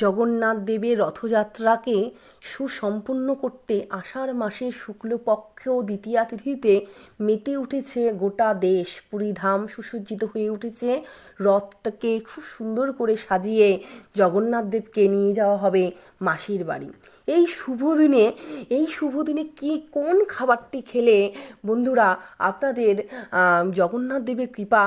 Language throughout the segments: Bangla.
জগন্নাথ দেবের রথযাত্রাকে সুসম্পন্ন করতে আষাঢ় মাসের শুক্লপক্ষ দ্বিতীয়া তিথিতে মেতে উঠেছে গোটা দেশ। পুরীধাম সুসজ্জিত হয়ে উঠেছে। রথটাকে খুব সুন্দর করে সাজিয়ে জগন্নাথ দেবকে নিয়ে যাওয়া হবে মাসির বাড়ি। এই শুভ দিনে, এই শুভ দিনে কি কোন খাবারটি খেলে? বন্ধুরা, আপনাদের জগন্নাথ দেবের কৃপা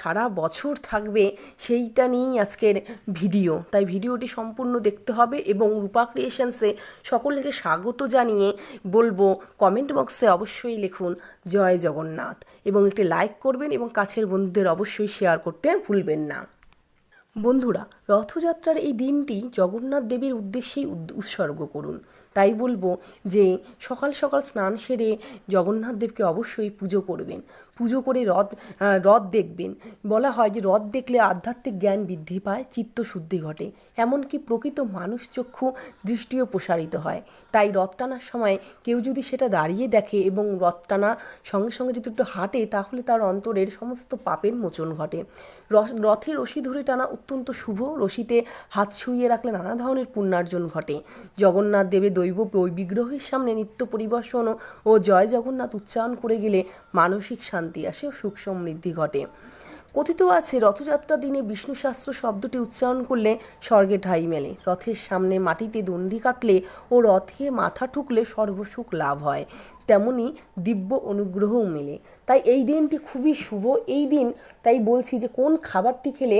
সারা বছর থাকবে সেইটা নিয়েই আজকের ভিডিও। তাই ভিডিওটি সম্পূর্ণ দেখতে হবে এবং রূপা ক্রিয়েশনসে সকলকে স্বাগত জানিয়ে বলব কমেন্ট বক্সে অবশ্যই লিখুন, জয় জগন্নাথ এবং একটি লাইক করবেন এবং কাছের বন্ধুদের অবশ্যই শেয়ার করতে ভুলবেন না। বন্ধুরা রথযাত্রার এই দিনটি জগন্নাথ দেবের উদ্দেশ্যেই উৎসর্গ করুন। তাই বলব যে সকাল সকাল স্নান সেরে জগন্নাথ দেবকে অবশ্যই পুজো করবেন। পুজো করে রথ রথ দেখবেন। বলা হয় যে রথ দেখলে আধ্যাত্মিক জ্ঞান বৃদ্ধি পায়, চিত্ত শুদ্ধি ঘটে। এমনকি প্রকৃত মানুষ চক্ষু দৃষ্টিও প্রসারিত হয়। তাই রথ টানার সময় কেউ যদি সেটা দাঁড়িয়ে দেখে এবং রথ টানা সঙ্গে সঙ্গে যদি একটু হাঁটে, তাহলে তার অন্তরের সমস্ত পাপের মোচন ঘটে। রথে রশি ধরে টানা অত্যন্ত শুভ রশিতে হাত ছুঁয়ে রাখলে নানা ধরনের পুণ্যার্জন ঘটে। জগন্নাথ দেবের দৈব বিগ্রহের সামনে নিত্য পরিবেশন ও জয় জগন্নাথ উচ্চারণ করে গেলে মানসিক শান্তি আসে ও সুখ সমৃদ্ধি ঘটে। কথিত আছে, রথযাত্রা দিনে বিষ্ণু শাস্ত্র শব্দটি উচ্চারণ করলে স্বর্গে ঠাঁই মেলে। রথের সামনে মাটিতে দণ্ডি কাটলে ও রথে মাথা ঠুকলে সর্বসুখ লাভ হয়। তেমনি দিব্য অনুগ্রহও মেলে। তাই এই দিনটি খুবই শুভ এই দিন। তাই বলছি যে কোন খাবারটি খেলে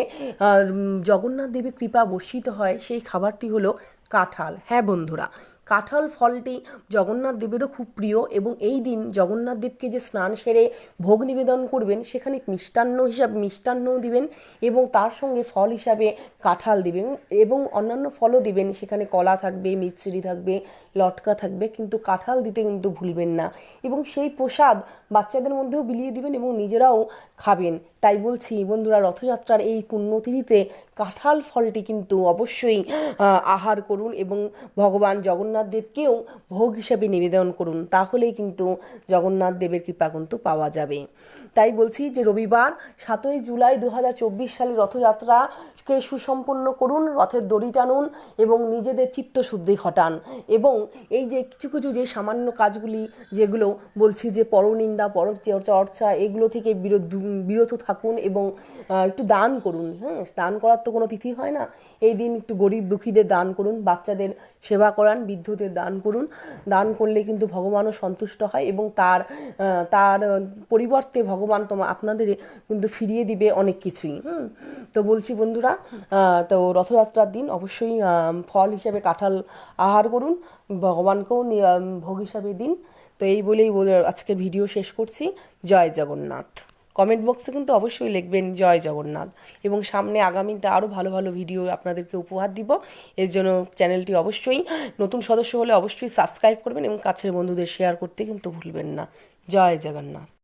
জগন্নাথ দেবের কৃপা বর্ষিত হয় সেই খাবারটি হলো কাঁঠাল। হ্যাঁ বন্ধুরা কাঁঠাল ফলটি জগন্নাথ দেবেরও খুব প্রিয় এবং এই দিন জগন্নাথ দেবকে যে স্নান সেরে ভোগ নিবেদন করবেন, সেখানে মিষ্টান্ন হিসাবে মিষ্টান্নও দিবেন এবং তার সঙ্গে ফল হিসাবে কাঁঠাল দিবেন এবং অন্যান্য ফলও দিবেন। সেখানে কলা থাকবে মিশ্রি থাকবে, লটকা থাকবে, কিন্তু কাঁঠাল দিতে কিন্তু ভুলবেন না এবং সেই প্রসাদ বাচ্চাদের মধ্যেও বিলিয়ে দিবেন এবং নিজেরাও খাবেন। তাই বলছি, বন্ধুরা, রথযাত্রার এই পুণ্যতিথিতে কাঁঠাল ফলটি কিন্তু অবশ্যই আহার করুন এবং ভগবান জগন্নাথ দেবকেও ভোগ হিসাবে নিবেদন করুন, তাহলেই কিন্তু জগন্নাথ দেবের কৃপা কিন্তু পাওয়া যাবে। তাই বলছি যে রবিবার সাতই জুলাই দু সালে রথযাত্রাকে সুসম্পন্ন করুন, রথের দড়ি টানুন এবং নিজেদের চিত্তশুদ্ধি ঘটান এবং এই যে কিছু কিছু যে সামান্য কাজগুলি যেগুলো বলছি যে পরনিন্দা পর চর্চা এগুলো থেকে বিরত বিরত থাকুন এবং একটু দান করুন। হ্যাঁ দান করার তো কোনো তিথি হয় না। এই দিন একটু গরিব দুঃখীদের দান করুন, বাচ্চাদের সেবা করান বৃদ্ধদের দান করুন। দান করলে কিন্তু ভগবানও সন্তুষ্ট হয় এবং তার তার পরিবর্তে ভগবান তোমা, আপনাদের কিন্তু ফিরিয়ে দিবে অনেক কিছুই। তো বলছি বন্ধুরা তো রথযাত্রার দিন অবশ্যই ফল হিসাবে কাঁঠাল আহার করুন, ভগবানকেও ভোগ হিসাবে দিন। তো এই বলেই বলে আজকের ভিডিও শেষ করছি। জয় জগন্নাথ। কমেন্ট বক্সে কিন্তু অবশ্যই লিখবেন জয় জগন্নাথ। এবং সামনে আগামীতে আরও ভালো ভালো ভিডিও আপনাদেরকে উপহার দিব। এর জন্য চ্যানেলটি অবশ্যই নতুন সদস্য হলে অবশ্যই সাবস্ক্রাইব করবেন এবং কাছের বন্ধুদের শেয়ার করতে কিন্তু ভুলবেন না। জয় জগন্নাথ।